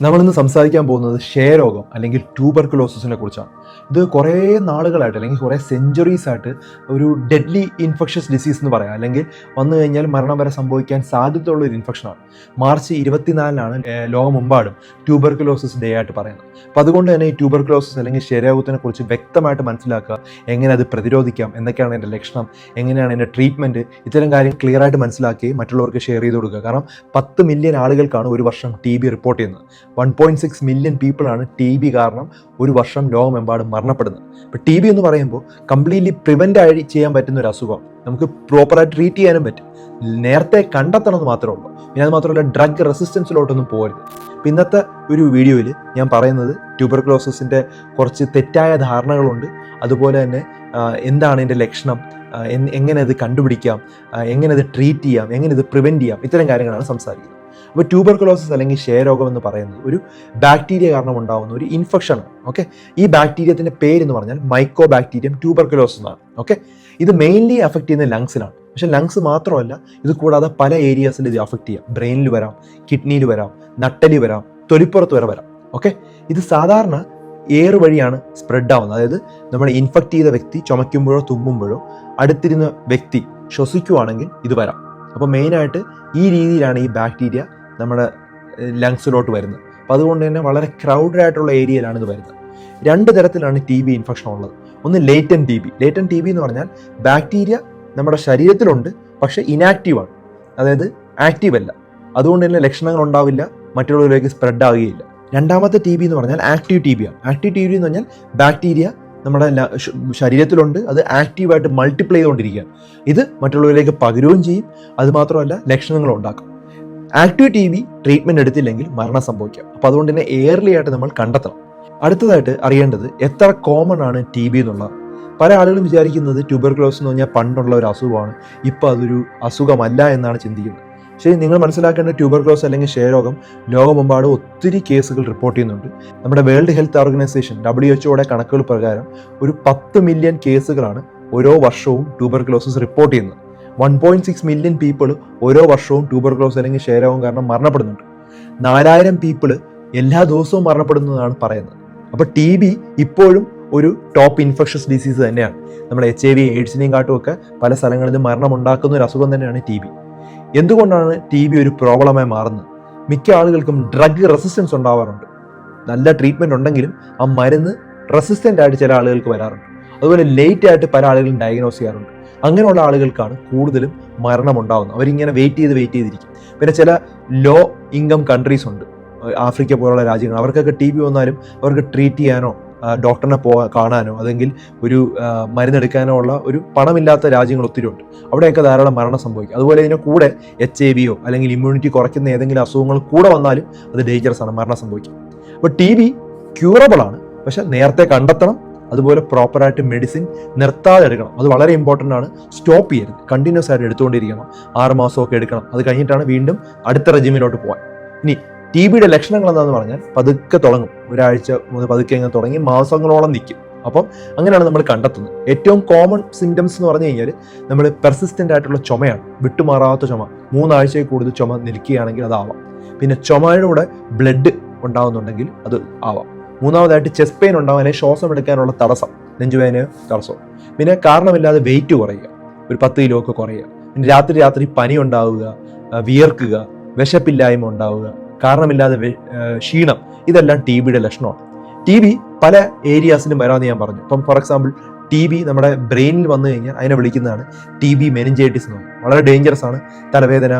നമ്മളിന്ന് സംസാരിക്കാൻ പോകുന്നത് ക്ഷയരോഗം അല്ലെങ്കിൽ ട്യൂബർക്കുലോസിസിനെ കുറിച്ചാണ്. ഇത് കുറേ നാളുകളായിട്ട് അല്ലെങ്കിൽ കുറേ സെഞ്ചുറീസ് ആയിട്ട് ഒരു ഡെഡ്ലി ഇൻഫെക്ഷസ് ഡിസീസ് എന്ന് പറയാം. അല്ലെങ്കിൽ വന്നു കഴിഞ്ഞാൽ മരണം വരെ സംഭവിക്കാൻ സാധ്യതയുള്ള ഒരു ഇൻഫെക്ഷനാണ് മാർച്ച് ഇരുപത്തിനാലിനാണ് ലോകമെമ്പാടും ട്യൂബർക്കുലോസിസ് ഡേ ആയിട്ട് പറയുന്നത്. അപ്പോൾ അതുകൊണ്ട് തന്നെ ഈ ട്യൂബർക്കുലോസിസ് അല്ലെങ്കിൽ ക്ഷയരോഗത്തിനെ കുറിച്ച് വ്യക്തമായിട്ട് മനസ്സിലാക്കുക. എങ്ങനെ അത് പ്രതിരോധിക്കാം? എന്തൊക്കെയാണ് എന്റെ ലക്ഷണം? എങ്ങനെയാണ് എന്റെ ട്രീറ്റ്മെന്റ് ഇത്തരം കാര്യം ക്ലിയർ ആയിട്ട് മനസ്സിലാക്കി മറ്റുള്ളവർക്ക് ഷെയർ ചെയ്ത് കൊടുക്കുക. കാരണം പത്ത് മില്യൺ ആളുകൾക്കാണ് ഒരു വർഷം ടി ബി റിപ്പോർട്ട് ചെയ്യുന്നത്. വൺ പോയിന്റ് സിക്സ് മില്യൺ പീപ്പിളാണ് ടി ബി കാരണം ഒരു വർഷം ലോകമെമ്പാടും മരണപ്പെടുന്നത്. അപ്പോൾ ടി ബി എന്ന് പറയുമ്പോൾ കംപ്ലീറ്റ്ലി പ്രിവെന്റ് ആയി ചെയ്യാൻ പറ്റുന്ന ഒരു അസുഖം. നമുക്ക് പ്രോപ്പറായി ട്രീറ്റ് ചെയ്യാനും പറ്റും. നേരത്തെ കണ്ടെത്തണം എന്ന് മാത്രമേ ഉള്ളൂ. പിന്നെ അത് മാത്രമല്ല ഡ്രഗ് റെസിസ്റ്റൻസിലോട്ടൊന്നും പോകരുത് അപ്പോൾ ഇന്നത്തെ ഒരു വീഡിയോയിൽ ഞാൻ പറയുന്നത് ട്യൂബർക്ലോസിന്റെ കുറച്ച് തെറ്റായ ധാരണകളുണ്ട്. അതുപോലെ തന്നെ എന്താണ് ഇതിന്റെ ലക്ഷണം? എങ്ങനെ അത് കണ്ടുപിടിക്കാം? എങ്ങനെ അത് ട്രീറ്റ് ചെയ്യാം? എങ്ങനെ ഇത് പ്രിവെന്റ് ചെയ്യാം? ഇത്തരം കാര്യങ്ങളാണ് സംസാരിക്കുന്നത്. അപ്പോൾ ട്യൂബർക്കുലോസിസ് അല്ലെങ്കിൽ ക്ഷയരോഗം എന്ന് പറയുന്നത് ഒരു ബാക്ടീരിയ കാരണം ഉണ്ടാകുന്ന ഒരു ഇൻഫെക്ഷൻ ഓക്കെ ഈ ബാക്ടീരിയത്തിന്റെ പേരെന്ന് പറഞ്ഞാൽ മൈക്കോ ബാക്ടീരിയം ട്യൂബർക്കുലോസിസ് എന്നാണ് ഓക്കെ ഇത് മെയിൻലി അഫക്റ്റ് ചെയ്യുന്ന ലങ്സിലാണ് പക്ഷേ ലങ്സ് മാത്രമല്ല ഇത് കൂടാതെ പല ഏരിയാസിൽ ഇത് അഫക്റ്റ് ചെയ്യാം. ബ്രെയിനിൽ വരാം കിഡ്നിയിൽ വരാം നട്ടലി വരാം തൊലിപ്പുറത്ത് വരെ വരാം ഓക്കെ ഇത് സാധാരണ എയർ വഴിയാണ് സ്പ്രെഡ് ആവുന്നത്. അതായത് നമ്മൾ ഇൻഫെക്റ്റ് ചെയ്ത വ്യക്തി ചുമയ്ക്കുമ്പോഴോ തുമ്മുമ്പോഴോ അടുത്തിരുന്ന വ്യക്തി ശ്വസിക്കുവാണെങ്കിൽ ഇത് വരാം. അപ്പോൾ മെയിനായിട്ട് ഈ രീതിയിലാണ് ഈ ബാക്ടീരിയ നമ്മുടെ ലങ്സിലോട്ട് വരുന്നത്. അപ്പോൾ അതുകൊണ്ട് തന്നെ വളരെ ക്രൗഡഡ് ആയിട്ടുള്ള ഏരിയയിലാണ് ഇത് വരുന്നത്. രണ്ട് തരത്തിലാണ് ടി ബി ഇൻഫെക്ഷൻ ഉള്ളത്. ഒന്ന് latent T B latent T B എന്ന് പറഞ്ഞാൽ ബാക്ടീരിയ നമ്മുടെ ശരീരത്തിലുണ്ട് പക്ഷേ ഇനാക്റ്റീവാണ് അതായത് ആക്റ്റീവ് അല്ല. അതുകൊണ്ട് തന്നെ ലക്ഷണങ്ങൾ ഉണ്ടാവില്ല മറ്റുള്ളവരിലേക്ക് സ്പ്രെഡ് ആവുകയില്ല. രണ്ടാമത്തെ ടി ബി എന്ന് പറഞ്ഞാൽ ആക്റ്റീവ് ടി ബി ആണ്. ആക്റ്റീവ് ടി ബി എന്ന് പറഞ്ഞാൽ ബാക്ടീരിയ നമ്മുടെ ശരീരത്തിലുണ്ട് അത് ആക്റ്റീവായിട്ട് മൾട്ടിപ്ലൈ ചെയ്തുകൊണ്ടിരിക്കുകയാണ്. ഇത് മറ്റുള്ളവരിലേക്ക് പകരുകയും ചെയ്യും അതുമാത്രമല്ല ലക്ഷണങ്ങൾ ഉണ്ടാക്കും. ആക്റ്റീവ് ടി ബി ട്രീറ്റ്മെന്റ് എടുത്തില്ലെങ്കിൽ മരണം സംഭവിക്കാം. അപ്പോൾ അതുകൊണ്ട് തന്നെ എയർലി ആയിട്ട് നമ്മൾ കണ്ടെത്തണം. അടുത്തതായിട്ട് അറിയേണ്ടത് എത്ര കോമൺ ആണ് ടി ബി എന്നുള്ളത്. പല ആളുകളും വിചാരിക്കുന്നത് ട്യൂബർക്ലോസ് എന്ന് പറഞ്ഞാൽ പണ്ടുള്ള ഒരു അസുഖമാണ്. ഇപ്പോൾ അതൊരു അസുഖമല്ല എന്നാണ് ചിന്തിക്കുന്നത്. പക്ഷേ നിങ്ങൾ മനസ്സിലാക്കേണ്ട ട്യൂബർക്ലോസ് അല്ലെങ്കിൽ ക്ഷയരോഗം ലോകമെമ്പാടും ഒത്തിരി കേസുകൾ റിപ്പോർട്ട് ചെയ്യുന്നുണ്ട്. നമ്മുടെ വേൾഡ് ഹെൽത്ത് ഓർഗനൈസേഷൻ ഡബ്ല്യു എച്ച്ഒയുടെ കണക്കുകൾ പ്രകാരം ഒരു പത്ത് മില്യൺ കേസുകളാണ് ഓരോ വർഷവും ട്യൂബർക്ലോസിസ് റിപ്പോർട്ട് ചെയ്യുന്നത്. One point six million people ഓരോ വർഷവും ട്യൂബർക്ലോസ് അല്ലെങ്കിൽ ക്ഷയരോഗം കാരണം മരണപ്പെടുന്നുണ്ട്. നാലായിരം പീപ്പിൾ എല്ലാ ദിവസവും മരണപ്പെടുന്നതാണ് പറയുന്നത്. അപ്പോൾ ടി ബി ഇപ്പോഴും ഒരു ടോപ്പ് ഇൻഫെക്ഷസ് ഡിസീസ് തന്നെയാണ്. നമ്മൾ എച്ച് ഐ വി എയ്ഡ്സിനെയും കാട്ടുമൊക്കെ പല സ്ഥലങ്ങളിലും മരണം ഉണ്ടാക്കുന്ന ഒരു അസുഖം തന്നെയാണ് ടി ബി എന്തുകൊണ്ടാണ് ടി ബി ഒരു പ്രോബ്ലമായി മാറുന്നത്? മിക്ക ആളുകൾക്കും ഡ്രഗ് റെസിസ്റ്റൻസ് ഉണ്ടാവാറുണ്ട്. നല്ല ട്രീറ്റ്മെന്റ് ഉണ്ടെങ്കിലും ആ മരുന്ന് റെസിസ്റ്റന്റ് ആയിട്ട് ചില ആളുകൾക്ക് വരാറുണ്ട്. അതുപോലെ ലേറ്റ് ആയിട്ട് പല ആളുകളും ഡയഗ്നോസ് ചെയ്യാറുണ്ട്. അങ്ങനെയുള്ള ആളുകൾക്കാണ് കൂടുതലും മരണം ഉണ്ടാകുന്നത് അവരിങ്ങനെ വെയിറ്റ് ചെയ്ത് വെയിറ്റ് ചെയ്തിരിക്കും. പിന്നെ ചില ലോ ഇൻകം കൺട്രീസ് ഉണ്ട്. ആഫ്രിക്ക പോലുള്ള രാജ്യങ്ങൾ. അവർക്കൊക്കെ ടി ബി വന്നാലും അവർക്ക് ട്രീറ്റ് ചെയ്യാനോ ഡോക്ടറിനെ പോ കാണാനോ അല്ലെങ്കിൽ ഒരു മരുന്നെടുക്കാനോ ഉള്ള ഒരു പണമില്ലാത്ത രാജ്യങ്ങൾ ഒത്തിരി ഉണ്ട്. അവിടെയൊക്കെ ധാരാളം മരണം സംഭവിക്കും. അതുപോലെ ഇതിന്റെ കൂടെ എച്ച് ഐ വിയോ അല്ലെങ്കിൽ ഇമ്മ്യൂണിറ്റി കുറയ്ക്കുന്ന ഏതെങ്കിലും അസുഖങ്ങൾ കൂടെ വന്നാലും അത് ഡേഞ്ചറസ് ആണ് മരണം സംഭവിക്കും. അപ്പോൾ ടി ബി ക്യൂറബിൾ ആണ്. പക്ഷെ നേരത്തെ കണ്ടെത്തണം അതുപോലെ പ്രോപ്പറായിട്ട് മെഡിസിൻ നിർത്താതെ എടുക്കണം. അത് വളരെ ഇമ്പോർട്ടന്റ് ആണ്. സ്റ്റോപ്പ് ചെയ്യരുത്. കണ്ടിന്യൂസ് ആയിട്ട് എടുത്തുകൊണ്ടിരിക്കണം. ആറ് മാസമൊക്കെ എടുക്കണം. അത് കഴിഞ്ഞിട്ടാണ് വീണ്ടും അടുത്ത റെജിമിലോട്ട് പോകാൻ ഇനി ടി ബിയുടെ ലക്ഷണങ്ങൾ എന്താണെന്ന് പറഞ്ഞാൽ പതുക്കെ തുടങ്ങും. ഒരാഴ്ച മുതൽ പതുക്കെ ഇങ്ങനെ തുടങ്ങി മാസങ്ങളോളം നിൽക്കും. അപ്പം അങ്ങനെയാണ് നമ്മൾ കണ്ടെത്തുന്നത്. ഏറ്റവും കോമൺ സിംറ്റംസ് എന്ന് പറഞ്ഞു കഴിഞ്ഞാൽ നമ്മൾ പെർസിസ്റ്റന്റ് ആയിട്ടുള്ള ചുമയാണ്. വിട്ടുമാറാത്ത ചുമ. മൂന്നാഴ്ചയിൽ കൂടുതൽ ചുമ നിൽക്കുകയാണെങ്കിൽ അതാവാം പിന്നെ ചുമയുടെ കൂടെ ബ്ലഡ് ഉണ്ടാകുന്നുണ്ടെങ്കിൽ അത് ആവാം. മൂന്നാമതായിട്ട് ചെസ്റ്റ് പെയിൻ ഉണ്ടാവാൻ ശ്വാസം എടുക്കാനുള്ള തടസ്സം നെഞ്ചുവേന് തടസ്സം പിന്നെ കാരണമില്ലാതെ വെയിറ്റ് കുറയുക ഒരു പത്ത് കിലോ ഒക്കെ കുറയുക. പിന്നെ രാത്രി രാത്രി പനി ഉണ്ടാവുക വിയർക്കുക വിശപ്പില്ലായ്മ ഉണ്ടാവുക കാരണമില്ലാതെ ക്ഷീണം ഇതെല്ലാം ടി ബിയുടെ ലക്ഷണമാണ്. ടി ബി പല ഏരിയാസിലും വരാമെന്ന് ഞാൻ പറഞ്ഞു. ഇപ്പം ഫോർ എക്സാമ്പിൾ ടി ബി നമ്മുടെ ബ്രെയിനിൽ വന്നു കഴിഞ്ഞാൽ അതിനെ വിളിക്കുന്നതാണ് ടി ബി മെനിഞ്ചൈറ്റിസ് എന്ന് വളരെ ഡേഞ്ചറസ് ആണ്. തലവേദന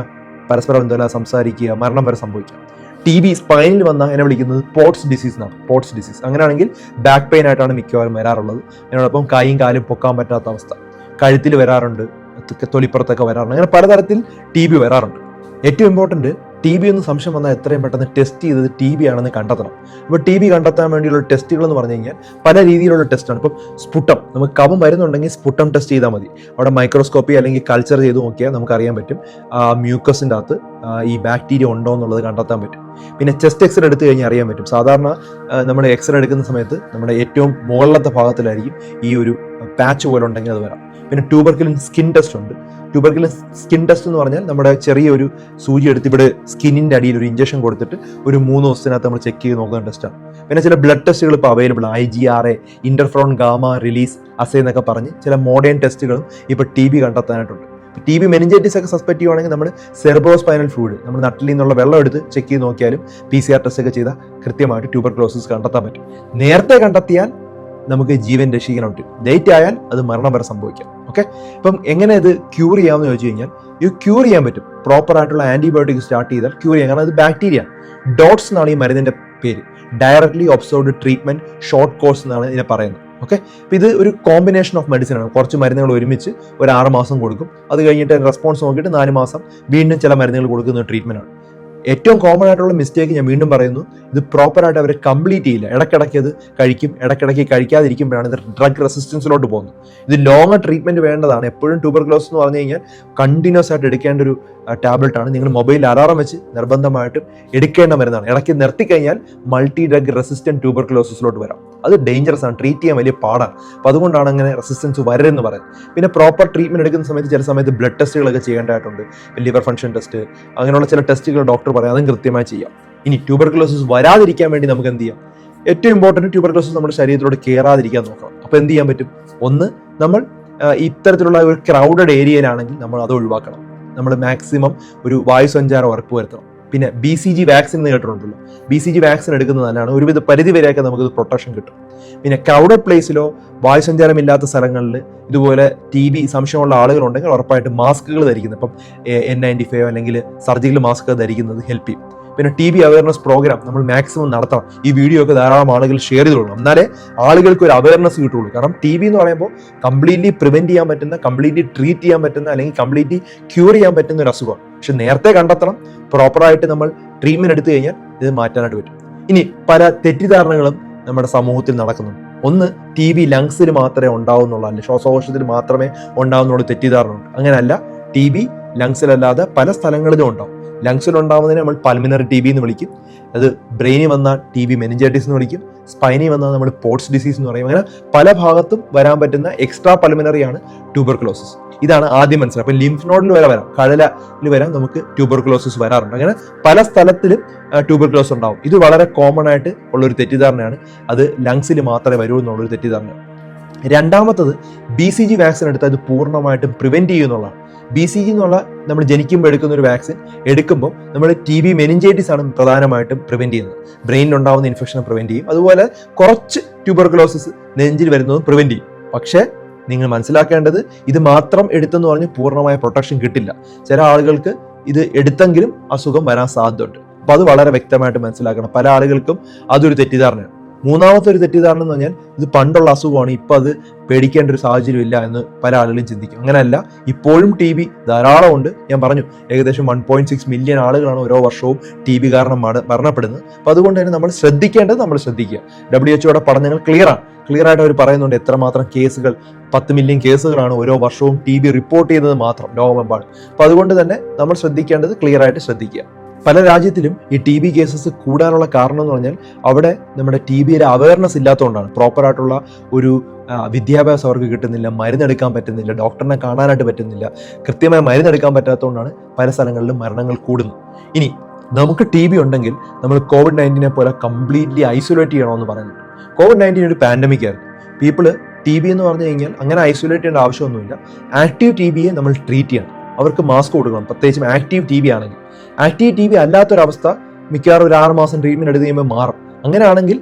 പരസ്പരം എന്തല്ല സംസാരിക്കുക മരണം വരെ സംഭവിക്കാം. ടി ബി സ്പൈനിൽ വന്ന എന്നെ വിളിക്കുന്നത് പോട്സ് ഡിസീസ് എന്നാണ്. പോട്സ് ഡിസീസ് അങ്ങനെയാണെങ്കിൽ ബാക്ക് പെയിൻ ആയിട്ടാണ് മിക്കവാറും വരാറുള്ളത്. എന്നോടൊപ്പം കൈയും കാലും പൊക്കാൻ പറ്റാത്ത അവസ്ഥ. കഴുത്തിൽ വരാറുണ്ട് തൊലിപ്പുറത്തൊക്കെ വരാറുണ്ട്. അങ്ങനെ പലതരത്തിൽ ടി ബി വരാറുണ്ട്. ഏറ്റവും ഇമ്പോർട്ടന്റ് ടി ബി എന്ന് സംശയം വന്നാൽ എത്രയും പെട്ടെന്ന് ടെസ്റ്റ് ചെയ്തത് ടി ബി ആണെന്ന് കണ്ടെത്തണം. അപ്പോൾ ടി ബി കണ്ടെത്താൻ വേണ്ടിയുള്ള ടെസ്റ്റുകൾ എന്ന് പറഞ്ഞു കഴിഞ്ഞാൽ പല രീതിയിലുള്ള ടെസ്റ്റാണ് ഇപ്പം സ്പുട്ടം നമുക്ക് കവം വരുന്നുണ്ടെങ്കിൽ സ്പുട്ടം ടെസ്റ്റ് ചെയ്താൽ മതി. അവിടെ മൈക്രോസ്കോപ്പി അല്ലെങ്കിൽ കൾച്ചർ ചെയ്ത് നോക്കിയാൽ നമുക്ക് അറിയാൻ പറ്റും മ്യൂക്കസിന്റെ അകത്ത് ഈ ബാക്ടീരിയ ഉണ്ടോ എന്നുള്ളത് കണ്ടെത്താൻ പറ്റും. പിന്നെ ചെസ്റ്റ് എക്സ്റേ എടുത്തു കഴിഞ്ഞാൽ അറിയാൻ പറ്റും. സാധാരണ നമ്മൾ എക്സ്റേ എടുക്കുന്ന സമയത്ത് നമ്മുടെ ഏറ്റവും മുകളിലത്തെ ഭാഗത്തിലായിരിക്കും ഈ ഒരു പാച്ച് പോലെ ഉണ്ടെങ്കിൽ അത് വരാം. പിന്നെ ട്യൂബർക്കുലിൻ സ്കിൻ ടെസ്റ്റ് ഉണ്ട്. ട്യൂബർക്കിലും സ്കിൻ ടെസ്റ്റ് എന്ന് പറഞ്ഞാൽ നമ്മുടെ ചെറിയൊരു സൂചി എടുത്ത് ഇവിടെ സ്കിന്നിന്റെ അടിയിൽ ഒരു ഇഞ്ചക്ഷൻ കൊടുത്തിട്ട് ഒരു മൂന്ന് ദിവസത്തിനകത്ത് നമ്മൾ ചെക്ക് ചെയ്ത് നോക്കുന്ന ടെസ്റ്റാണ് പിന്നെ ചില ബ്ലഡ് ടെസ്റ്റുകൾ ഇപ്പോൾ available I G R A interferon gamma release assay എന്നൊക്കെ പറഞ്ഞ് ചില മോഡേൺ ടെസ്റ്റുകളും ഇപ്പോൾ ടി ബി കണ്ടെത്താനായിട്ടുണ്ട്. ടി ബി മെനിഞ്ചൈറ്റിസ് ഒക്കെ സസ്പെക്ട് ചെയ്യുവാണെങ്കിൽ നമ്മൾ സെർബോസ്പൈനൽ ഫ്ലൂയിഡ് നമ്മൾ നട്ടിൽ നിന്നുള്ള വെള്ളം എടുത്ത് ചെക്ക് ചെയ്ത് നോക്കിയാലും പി സി ആർ ടെസ്റ്റ് ഒക്കെ ചെയ്താൽ കൃത്യമായിട്ട് ട്യൂബർ ക്ലോസിസ് കണ്ടെത്താൻ പറ്റും. നേരത്തെ കണ്ടെത്തിയാൽ നമുക്ക് ജീവൻ രക്ഷിക്കാൻ പറ്റും ആയാൽ അത് മരണം വരെ സംഭവിക്കാം. ഓക്കെ അപ്പം എങ്ങനെ ഇത് ക്യൂർ ചെയ്യാമെന്ന് ചോദിച്ചു കഴിഞ്ഞാൽ ഇത് ക്യൂർ ചെയ്യാൻ പറ്റും. പ്രോപ്പർ ആയിട്ടുള്ള ആന്റിബയോട്ടിക് സ്റ്റാർട്ട് ചെയ്താൽ ക്യൂർ ചെയ്യാം. കാരണം അത് ബാക്ടീരിയ ഡോട്ട്സ് എന്നാണ് ഈ മരുന്നിന്റെ പേര്. Directly observed treatment short course എന്നാണ് ഇതിനെ പറയുന്നത്. ഓക്കെ അപ്പോൾ ഇത് ഒരു കോമ്പിനേഷൻ ഓഫ് മെഡിസിൻ ആണ്. കുറച്ച് മരുന്നുകൾ ഒരുമിച്ച് ഒരു ആറ് മാസം കൊടുക്കും. അത് കഴിഞ്ഞിട്ട് റെസ്പോൺസ് നോക്കിയിട്ട് നാല് മാസം വീണ്ടും ചില മരുന്നുകൾ കൊടുക്കുന്ന ട്രീറ്റ്മെന്റ് ആണ്. ഏറ്റവും കോമൺ ആയിട്ടുള്ള മിസ്റ്റേക്ക് ഞാൻ വീണ്ടും പറയുന്നു. ഇത് പ്രോപ്പറായിട്ട് അവർ കംപ്ലീറ്റ് ചെയ്യില്ല. ഇടയ്ക്കിടയ്ക്ക് അത് കഴിക്കും ഇടയ്ക്കിടയ്ക്ക് കഴിക്കാതിരിക്കുമ്പോഴാണ് ഇത് ഡ്രഗ് റെസിസ്റ്റൻസിലോട്ട് പോകുന്നത്. ഇത് ലോങ് ട്രീറ്റ്മെന്റ് വേണ്ടതാണ്. എപ്പോഴും ട്യൂബർ ക്ലോസ് എന്ന് പറഞ്ഞു കഴിഞ്ഞാൽ കണ്ടിന്യൂസ് ആയിട്ട് എടുക്കേണ്ട ഒരു ടാബ്ലറ്റ് ആണ് നിങ്ങൾ മൊബൈൽ അലാറം വെച്ച് നിർബന്ധമായിട്ടും എടുക്കേണ്ട മരുന്നാണ്. ഇടയ്ക്ക് നിർത്തിക്കഴിഞ്ഞാൽ മൾട്ടി ഡ്രഗ് റെസിസ്റ്റന്റ് ട്യൂബർക്ലോസിസിലോട്ട് വരാം. അത് ഡേഞ്ചറസ് ആണ്. ട്രീറ്റ് ചെയ്യാൻ വലിയ പാടാണ്. അപ്പോൾ അതുകൊണ്ടാണ് അങ്ങനെ റെസിസ്റ്റൻസ് വരരുതെന്ന് പറയുന്നത്. പിന്നെ പ്രോപ്പർ ട്രീറ്റ്മെന്റ് എടുക്കുന്ന സമയത്ത് ചില സമയത്ത് ബ്ലഡ് ടെസ്റ്റുകളൊക്കെ ചെയ്യേണ്ടതായിട്ടുണ്ട്. ലിവർ ഫംഗ്ഷൻ ടെസ്റ്റ് അങ്ങനെയുള്ള ചില ടെസ്റ്റുകൾ ഡോക്ടർ പറയാം. അതും കൃത്യമായി ചെയ്യാം. ഇനി ട്യൂബർക്ലോസിസ് വരാതിരിക്കാൻ വേണ്ടി നമുക്ക് എന്ത് ചെയ്യാം? ഏറ്റവും ഇമ്പോർട്ടന്റ് ട്യൂബർക്ലോസിസ് നമ്മുടെ ശരീരത്തിലൂടെ കയറാതിരിക്കാൻ നോക്കണം. അപ്പോൾ എന്ത് ചെയ്യാൻ പറ്റും? ഒന്ന് നമ്മൾ ഇത്തരത്തിലുള്ള ഒരു ക്രൗഡഡ് ഏരിയയിലാണെങ്കിൽ നമ്മൾ അത് ഒഴിവാക്കണം. നമ്മൾ മാക്സിമം ഒരു വായു സഞ്ചാരം ഉറപ്പുവരുത്തണം പിന്നെ ബി സി ജി വാക്സിൻ എന്ന് കേട്ടിട്ടുണ്ടല്ലോ. ബി സി ജി വാക്സിൻ എടുക്കുന്നത് നല്ലതാണ്. ഒരുവിധ പരിധി വരെയൊക്കെ നമുക്ക് പ്രൊട്ടക്ഷൻ കിട്ടും. പിന്നെ ക്രൗഡഡ് പ്ലേസിലോ ഇല്ലാത്ത സ്ഥലങ്ങളിൽ ഇതുപോലെ ടി ബി സംശയമുള്ള ആളുകളുണ്ടെങ്കിൽ ഉറപ്പായിട്ട് മാസ്കുകൾ ധരിക്കുന്നത് ഇപ്പം എൻ നയന്റി ഫൈവ് അല്ലെങ്കിൽ സർജിക്കൽ മാസ്ക് ധരിക്കുന്നത് ഹെൽപ്പ് ചെയ്യും. പിന്നെ ടി ബി അവയർനെസ് പ്രോഗ്രാം നമ്മൾ മാക്സിമം നടത്തണം. ഈ വീഡിയോ ഒക്കെ ധാരാളം ആളുകൾ ഷെയർ ചെയ്തോളണം എന്നാലേ ആളുകൾക്ക് ഒരു അവയർനെസ് കിട്ടുള്ളൂ കാരണം ടി ബി എന്ന് പറയുമ്പോൾ കംപ്ലീറ്റ്ലി പ്രിവെന്റ് ചെയ്യാൻ പറ്റുന്ന കംപ്ലീറ്റ്ലി ട്രീറ്റ് ചെയ്യാൻ പറ്റുന്ന അല്ലെങ്കിൽ കംപ്ലീറ്റ്ലി ക്യൂർ ചെയ്യാൻ പറ്റുന്ന ഒരു അസുഖം. പക്ഷെ നേരത്തെ കണ്ടെത്തണം പ്രോപ്പറായിട്ട് നമ്മൾ ട്രീറ്റ്മെന്റ് എടുത്തു കഴിഞ്ഞാൽ ഇത് മാറ്റാനായിട്ട് പറ്റും. ഇനി പല തെറ്റിദ്ധാരണകളും നമ്മുടെ സമൂഹത്തിൽ നടക്കുന്നുണ്ട്. ഒന്ന് ടി ബി ലങ്സിൽ മാത്രമേ ഉണ്ടാവുന്നുള്ളൂ അല്ലെ ശ്വാസകോശത്തിൽ മാത്രമേ ഉണ്ടാവുന്നുള്ളൂ തെറ്റിദ്ധാരണ. അങ്ങനെയല്ല ടി ബി ലങ്സിലല്ലാതെ പല സ്ഥലങ്ങളിലും ഉണ്ടാവും. ലങ്സിൽ ഉണ്ടാവുന്നതിനെ നമ്മൾ പൾമിനറി ടി ബി എന്ന് വിളിക്കും. അത് ബ്രെയിനിൽ വന്ന ടി ബി മെനിഞ്ചൈറ്റിസ് എന്ന് വിളിക്കും. സ്പൈനിൽ വന്നാൽ നമ്മൾ പോട്സ് ഡിസീസ് എന്ന് പറയും. അങ്ങനെ പല ഭാഗത്തും വരാൻ പറ്റുന്ന എക്സ്ട്രാ പൾമിനറി ആണ് ട്യൂബർക്ലോസിസ് ഇതാണ് ആദ്യം മനസ്സിലാക്കുക അപ്പം ലിംഫ് നോഡിൽ വരെ വരാം. കഴലിൽ വരാം നമുക്ക് ട്യൂബർക്ലോസിസ് വരാറുണ്ട്. അങ്ങനെ പല സ്ഥലത്തിലും ട്യൂബർക്ലോസ് ഉണ്ടാവും. ഇത് വളരെ കോമൺ ആയിട്ട് ഉള്ളൊരു തെറ്റിദ്ധാരണയാണ്. അത് ലങ്സിൽ മാത്രമേ വരൂ എന്നുള്ളൊരു തെറ്റിദ്ധാരണ രണ്ടാമത്തത് ബി സി ജി വാക്സിൻ എടുത്താൽ അത് പൂർണമായിട്ടും പ്രിവെന്റ് ചെയ്യുന്നുള്ളതാണ്. ബി സി ജി എന്നുള്ള നമ്മൾ ജനിക്കുമ്പോൾ എടുക്കുന്ന ഒരു വാക്സിൻ എടുക്കുമ്പോൾ നമ്മൾ ടി ബി മെനിഞ്ചൈറ്റിസ് ആണ് പ്രധാനമായിട്ടും പ്രിവെന്റ് ചെയ്യുന്നത്. ബ്രെയിനിൽ ഉണ്ടാകുന്ന ഇൻഫെക്ഷൻ പ്രിവെന്റ് ചെയ്യും. അതുപോലെ കുറച്ച് ട്യൂബർക്ലോസിസ് നെഞ്ചിൽ വരുന്നതും പ്രിവെന്റ് ചെയ്യും. പക്ഷേ നിങ്ങൾ മനസ്സിലാക്കേണ്ടത് ഇത് മാത്രം എടുത്തെന്ന് പറഞ്ഞ് പൂർണമായ പ്രൊട്ടക്ഷൻ കിട്ടില്ല. ചില ആളുകൾക്ക് ഇത് എടുത്തെങ്കിലും അസുഖം വരാൻ സാധ്യതയുണ്ട്. അപ്പോൾ അത് വളരെ വ്യക്തമായിട്ട് മനസ്സിലാക്കണം. പല ആളുകൾക്കും അതൊരു തെറ്റിദ്ധാരണയാണ്. മൂന്നാമത്തെ ഒരു തെറ്റിദ്ധാരണ എന്ന് പറഞ്ഞാൽ ഇത് പണ്ടുള്ള അസുഖമാണ്. ഇപ്പം അത് പേടിക്കേണ്ട ഒരു സാഹചര്യം ഇല്ല എന്ന് പല ആളുകളും ചിന്തിക്കും. അങ്ങനെയല്ല ഇപ്പോഴും ടി ബി ധാരാളം ഉണ്ട്. ഞാൻ പറഞ്ഞു ഏകദേശം വൺ പോയിന്റ് സിക്സ് മില്യൺ ആളുകളാണ് ഓരോ വർഷവും ടി ബി കാരണം മര- മരണപ്പെടുന്നത്. അപ്പം അതുകൊണ്ട് തന്നെ നമ്മൾ ശ്രദ്ധിക്കേണ്ടത് നമ്മൾ ശ്രദ്ധിക്കുക. ഡബ്ല്യു എച്ച്ഒയുടെ പഠനങ്ങൾ ക്ലിയർ ആണ്. ക്ലിയർ ആയിട്ട് അവർ പറയുന്നുണ്ട് എത്രമാത്രം കേസുകൾ പത്ത് മില്യൺ കേസുകളാണ് ഓരോ വർഷവും ടി ബി റിപ്പോർട്ട് ചെയ്യുന്നത് മാത്രം ലോകമെമ്പാടും. അപ്പോൾ അതുകൊണ്ട് തന്നെ നമ്മൾ ശ്രദ്ധിക്കേണ്ടത് ക്ലിയർ ആയിട്ട് ശ്രദ്ധിക്കുക. പല രാജ്യത്തിലും ഈ ടി ബി കേസസ് കൂടാനുള്ള കാരണം എന്ന് പറഞ്ഞാൽ അവിടെ നമ്മുടെ ടി ബിയുടെ അവയർനെസ് ഇല്ലാത്തതുകൊണ്ടാണ്. പ്രോപ്പറായിട്ടുള്ള ഒരു വിദ്യാഭ്യാസം അവർക്ക് കിട്ടുന്നില്ല മരുന്നെടുക്കാൻ പറ്റുന്നില്ല ഡോക്ടറിനെ കാണാനായിട്ട് പറ്റുന്നില്ല കൃത്യമായി മരുന്നെടുക്കാൻ പറ്റാത്തതുകൊണ്ടാണ് പല സ്ഥലങ്ങളിലും മരണങ്ങൾ കൂടുന്നത്. ഇനി നമുക്ക് ടി ബി ഉണ്ടെങ്കിൽ നമ്മൾ കോവിഡ് നയന്റീനെ പോലെ കംപ്ലീറ്റ്ലി ഐസൊലേറ്റ് ചെയ്യണമെന്ന് പറയുന്നത് കോവിഡ് നയന്റീൻ ഒരു പാൻഡമിക് ആയിരുന്നു. പീപ്പിൾ ടി ബി എന്ന് പറഞ്ഞു കഴിഞ്ഞാൽ അങ്ങനെ ഐസൊലേറ്റ് ചെയ്യേണ്ട ആവശ്യമൊന്നുമില്ല. ആക്റ്റീവ് ടി ബിയെ നമ്മൾ ട്രീറ്റ് ചെയ്യണം. അവർക്ക് മാസ്ക് കൊടുക്കണം. പ്രത്യേകിച്ചും ആക്റ്റീവ് ടി ബി ആണെങ്കിൽ. ആക്റ്റീവ് ടി ബി അല്ലാത്തൊരവസ്ഥ മിക്കവാറും ഒരു ആറ് മാസം ട്രീറ്റ്മെന്റ് എടുത്ത് കഴിയുമ്പോൾ മാറും. അങ്ങനെയാണെങ്കിൽ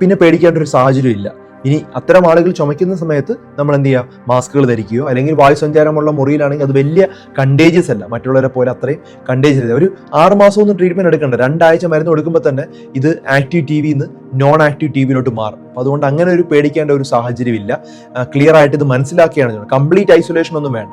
പിന്നെ പേടിക്കേണ്ട ഒരു സാഹചര്യം ഇല്ല. ഇനി അത്തരം ആളുകൾ ചുമയ്ക്കുന്ന സമയത്ത് നമ്മൾ എന്ത് ചെയ്യുക മാസ്കുകൾ ധരിക്കുകയോ അല്ലെങ്കിൽ വായു സഞ്ചാരമുള്ള മുറിയിലാണെങ്കിൽ അത് വലിയ കണ്ടേജിയസ് അല്ല. മറ്റുള്ളവരെ പോലെ അത്രയും കണ്ടേജിയസ് ഒരു ആറ് മാസം ഒന്നും ട്രീറ്റ്മെന്റ് എടുക്കേണ്ട. രണ്ടാഴ്ച മരുന്ന് കൊടുക്കുമ്പോൾ തന്നെ ഇത് ആക്റ്റീവ് ടി വിന്ന് നോൺ ആക്റ്റീവ് ടി വിയിലോട്ട് മാറും. അപ്പോൾ അതുകൊണ്ട് അങ്ങനെ ഒരു പേടിക്കേണ്ട ഒരു സാഹചര്യമില്ല. ക്ലിയർ ആയിട്ട് ഇത് മനസ്സിലാക്കിയാണ് കംപ്ലീറ്റ് ഐസൊലേഷൻ ഒന്നും വേണ്ട.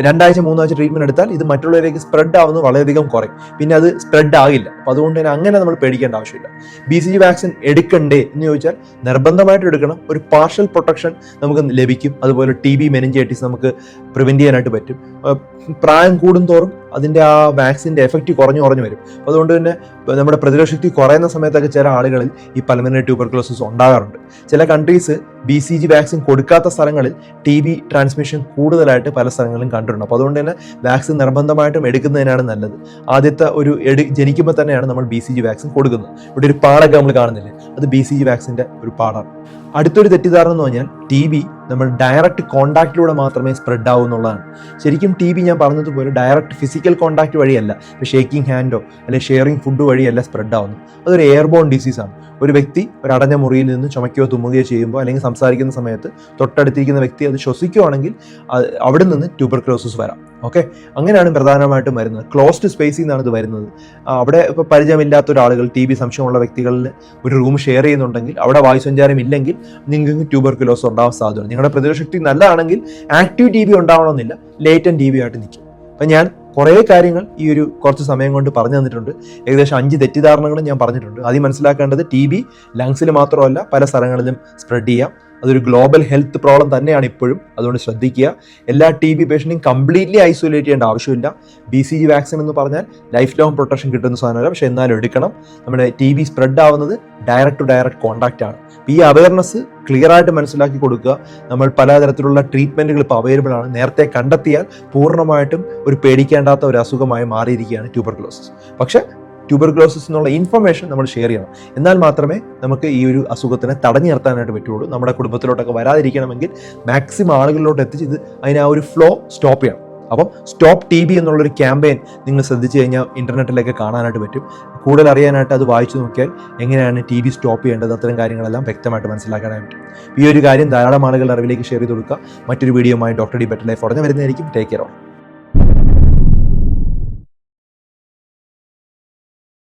രണ്ടാഴ്ച മൂന്നാഴ്ച ട്രീറ്റ്മെന്റ് എടുത്താൽ ഇത് മറ്റുള്ളവരിലേക്ക് സ്പ്രെഡ് ആവുന്നത് വളരെയധികം കുറയും. പിന്നെ അത് സ്പ്രെഡ് ആകില്ല. അപ്പോൾ അതുകൊണ്ട് തന്നെ അങ്ങനെ നമ്മൾ പേടിക്കേണ്ട ആവശ്യമില്ല. ബി സി ജി വാക്സിൻ എടുക്കണ്ടേ എന്ന് ചോദിച്ചാൽ നിർബന്ധമായിട്ട് എടുക്കണം. ഒരു പാർഷ്യൽ പ്രൊട്ടക്ഷൻ നമുക്ക് ലഭിക്കും. അതുപോലെ ടി ബി മെനിഞ്ചൈറ്റിസ് നമുക്ക് പ്രിവെന്റ് ചെയ്യാനായിട്ട് പറ്റും. പ്രായം കൂടുന്തോറും അതിന്റെ ആ വാക്സിന്റെ എഫക്റ്റ് കുറഞ്ഞു കുറഞ്ഞു വരും. അപ്പോൾ അതുകൊണ്ട് തന്നെ നമ്മുടെ പ്രതിരോധശക്തി കുറയുന്ന സമയത്തൊക്കെ ചില ആളുകളിൽ ഈ പൾമനറി ട്യൂബർക്കുലോസിസ് ഉണ്ടാകാറുണ്ട്. ചില countries B C G vaccine കൊടുക്കാത്ത സ്ഥലങ്ങളിൽ ടി ബി ട്രാൻസ്മിഷൻ കൂടുതലായിട്ട് പല സ്ഥലങ്ങളിലും കണ്ടിട്ടുണ്ട്. അപ്പോൾ അതുകൊണ്ട് തന്നെ വാക്സിൻ നിർബന്ധമായിട്ടും എടുക്കുന്നതിനാണ് നല്ലത്. ആദ്യത്തെ ഒരു എടു ജനിക്കുമ്പോൾ തന്നെയാണ് നമ്മൾ ബി സി ജി വാക്സിൻ കൊടുക്കുന്നത്. ഇവിടെ ഒരു പാടൊക്കെ നമ്മൾ കാണുന്നില്ലേ? അത് ബി സി ജി വാക്സിന്റെ ഒരു പാടാണ്. അടുത്തൊരു തെറ്റിദ്ധാരണ എന്ന് പറഞ്ഞാൽ ടി ബി നമ്മൾ ഡയറക്റ്റ് കോണ്ടാക്റ്റിലൂടെ മാത്രമേ സ്പ്രെഡ് ആവൂ എന്നുള്ളതാണ്. ശരിക്കും ടി ബി ഞാൻ പറഞ്ഞതുപോലെ ഡയറക്റ്റ് ഫിസിക്കൽ കോണ്ടാക്ട് വഴിയല്ല ഇപ്പോൾ ഷേക്കിംഗ് ഹാൻഡോ അല്ലെങ്കിൽ ഷെയറിംഗ് ഫുഡ് വഴിയല്ല സ്പ്രെഡ് ആവുന്നു അതൊരു എയർബോൺ ഡിസീസാണ് ഒരു വ്യക്തി ഒരു അടഞ്ഞ മുറിയിൽ നിന്ന് ചുമക്കുകയോ തുമ്മുകയോ ചെയ്യുമ്പോൾ അല്ലെങ്കിൽ സംസാരിക്കുന്ന സമയത്ത് തൊട്ടടുത്തിരിക്കുന്ന വ്യക്തി അത് ശ്വസിക്കുകയാണെങ്കിൽ അവിടെ നിന്ന് ട്യൂബർക്ലോസിസ് വരാം. ഓക്കെ അങ്ങനെയാണ് പ്രധാനമായിട്ടും വരുന്നത്. ക്ലോസ്ഡ് സ്പേസിൽ നിന്നാണ് ഇത് വരുന്നത്. അവിടെ ഇപ്പോൾ പരിചയമില്ലാത്ത ഒരാളുകൾ ടി ബി സംശയമുള്ള വ്യക്തികളിൽ ഒരു റൂം ഷെയർ ചെയ്യുന്നുണ്ടെങ്കിൽ അവിടെ വായുസഞ്ചാരം ഇല്ലെങ്കിൽ നിങ്ങൾക്ക് ട്യൂബർക്കുലോസ് ഉണ്ടാവാൻ സാധ്യതയുണ്ട്. നിങ്ങളുടെ പ്രതിരോധശക്തി നല്ലതാണെങ്കിൽ ആക്റ്റീവ് ടി ബി ഉണ്ടാവണമെന്നില്ല. ലേറ്റൻ ടി ബി ആയിട്ട് നിൽക്കും. അപ്പം ഞാൻ കുറേ കാര്യങ്ങൾ ഈ ഒരു കുറച്ച് സമയം കൊണ്ട് പറഞ്ഞു തന്നിട്ടുണ്ട്. ഏകദേശം അഞ്ച് തെറ്റിദ്ധാരണകളും ഞാൻ പറഞ്ഞിട്ടുണ്ട്. ആദ്യം മനസ്സിലാക്കേണ്ടത് ടി ബി ലങ്സിൽ മാത്രമല്ല പല സ്ഥലങ്ങളിലും സ്പ്രെഡ് ചെയ്യാം. അതൊരു ഗ്ലോബൽ ഹെൽത്ത് പ്രോബ്ലം തന്നെയാണ് ഇപ്പോഴും. അതുകൊണ്ട് ശ്രദ്ധിക്കുക. എല്ലാ ടി ബി പേഷ്യന്റും കംപ്ലീറ്റ്ലി ഐസൊലേറ്റ് ചെയ്യേണ്ട ആവശ്യമില്ല. ബി സി ജി വാക്സിൻ എന്ന് പറഞ്ഞാൽ ലൈഫ് ലോങ് പ്രൊട്ടക്ഷൻ കിട്ടുന്ന സാധനമല്ല. പക്ഷേ എന്നാലും എടുക്കണം. നമ്മുടെ ടി ബി സ്പ്രെഡ് ആവുന്നത് ഡയറക്റ്റ് ടു ഡയറക്റ്റ് കോൺടാക്റ്റ് ആണ്. ഈ അവയർനെസ് ക്ലിയർ ആയിട്ട് മനസ്സിലാക്കി കൊടുക്കുക. നമ്മൾ പലതരത്തിലുള്ള ട്രീറ്റ്മെന്റുകൾ ഇപ്പോൾ അവൈലബിൾ ആണ്. നേരത്തെ കണ്ടെത്തിയാൽ പൂർണമായിട്ടും ഒരു പേടിക്കേണ്ടാത്ത ഒരു അസുഖമായി മാറിയിരിക്കുകയാണ് ട്യൂബർക്ലോസിസ് പക്ഷേ ട്യൂബർക്ലോസിസ് എന്നുള്ള ഇൻഫർമേഷൻ നമ്മൾ ഷെയർ ചെയ്യണം. എന്നാൽ മാത്രമേ നമുക്ക് ഈ ഒരു അസുഖത്തിനെ തടഞ്ഞു നിർത്താനായിട്ട് പറ്റുള്ളൂ. നമ്മുടെ കുടുംബത്തിലോട്ടൊക്കെ വരാതിരിക്കണമെങ്കിൽ മാക്സിമം ആളുകളിലോട്ട് എത്തിച്ച് ഇത് അതിന് ആ ഒരു ഫ്ലോ സ്റ്റോപ്പ് ചെയ്യണം. അപ്പം സ്റ്റോപ്പ് ടി ബി എന്നുള്ളൊരു ക്യാമ്പയിൻ നിങ്ങൾ ശ്രദ്ധിച്ചു കഴിഞ്ഞാൽ ഇന്റർനെറ്റിലൊക്കെ കാണാനായിട്ട് പറ്റും. കൂടുതൽ അറിയാനായിട്ട് അത് വായിച്ചു നോക്കിയാൽ എങ്ങനെയാണ് ടി ബി സ്റ്റോപ്പ് ചെയ്യേണ്ടത്? അത്തരം കാര്യങ്ങളെല്ലാം വ്യക്തമായിട്ട് മനസ്സിലാക്കാനായിട്ട് ഈ ഒരു കാര്യം ധാരാളം ആളുകളുടെ അറിവിലേക്ക് ഷെയർ ചെയ്ത് കൊടുക്കുക. മറ്റൊരു വീഡിയോയുമായി ഡോക്ടർ ഡി ബെറ്റർ ലൈഫ് ഉടനെ വരുന്നതായിരിക്കും. Take care of